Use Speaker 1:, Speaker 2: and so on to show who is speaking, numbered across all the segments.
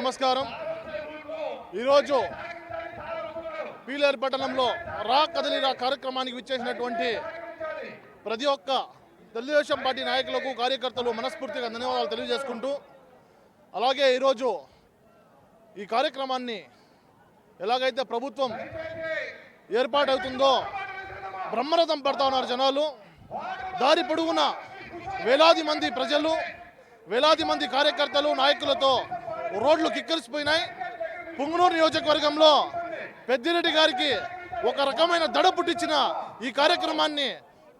Speaker 1: నమస్కారం. ఈరోజు పీలేరు పట్టణంలో రా కదలిరా కార్యక్రమానికి విచ్చేసినటువంటి ప్రతి ఒక్క తెలుగుదేశం పార్టీ నాయకులకు కార్యకర్తలు మనస్ఫూర్తిగా ధన్యవాదాలు తెలియజేసుకుంటూ అలాగే ఈరోజు ఈ కార్యక్రమాన్ని ఎలాగైతే ప్రభుత్వం ఏర్పాటవుతుందో బ్రహ్మరథం పడతా ఉన్నారు జనాలు. దారి పొడుగున వేలాది మంది ప్రజలు వేలాది మంది కార్యకర్తలు నాయకులతో రోడ్లు కిక్కిరిసిపోయినాయి. పుంగనూరు నియోజకవర్గంలో పెద్దిరెడ్డి గారికి ఒక రకమైన దడ పుట్టించిన ఈ కార్యక్రమాన్ని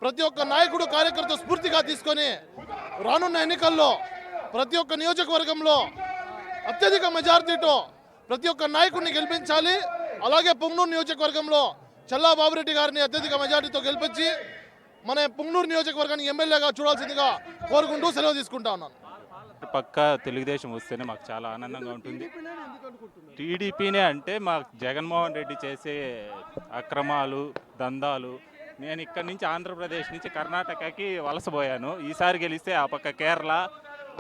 Speaker 1: ప్రతి ఒక్క నాయకుడు కార్యకర్త స్ఫూర్తిగా తీసుకొని రానున్న ఎన్నికల్లో ప్రతి ఒక్క నియోజకవర్గంలో అత్యధిక మెజార్టీతో ప్రతి ఒక్క నాయకుడిని గెలిపించాలి. అలాగే పుంగనూరు నియోజకవర్గంలో చల్లా బాబురెడ్డి గారిని అత్యధిక మెజార్టీతో గెలిపించి మన పుంగనూరు నియోజకవర్గాన్ని ఎమ్మెల్యేగా చూడాల్సిందిగా కోరుకుంటూ సెలవు తీసుకుంటా ఉన్నాను.
Speaker 2: పక్క తెలుగుదేశం వస్తేనే మాకు చాలా ఆనందంగా ఉంటుంది. టీడీపీనే అంటే మాకు జగన్మోహన్ రెడ్డి చేసే అక్రమాలు దందాలు. నేను ఇక్కడి నుంచి ఆంధ్రప్రదేశ్ నుంచి కర్ణాటకకి వలసపోయాను ఈసారి గెలిస్తే ఆ పక్క కేరళ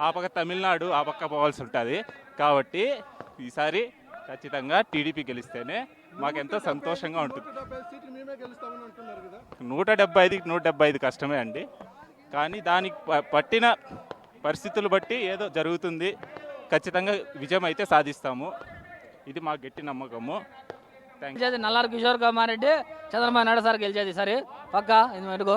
Speaker 2: ఆ పక్క తమిళనాడు ఆ పక్క పోవాల్సి ఉంటుంది. కాబట్టి ఈసారి ఖచ్చితంగా టీడీపీ గెలిస్తేనే మాకెంతో సంతోషంగా ఉంటుంది. నూట డెబ్బై ఐదుకి నూట డెబ్బై ఐదు కష్టమే అండి. కానీ దానికి పట్టిన పరిస్థితులు బట్టి ఏదో జరుగుతుంది. ఖచ్చితంగా విజయం అయితే సాధిస్తాము. ఇది మా గట్టి నమ్మకము.
Speaker 3: గెలిచేది నల్లారు కిషోర్ కుమార్ రెడ్డి చంద్రబాబు నాయుడు సార్ గెలిచేది. సరే పక్క ఇది మటుకు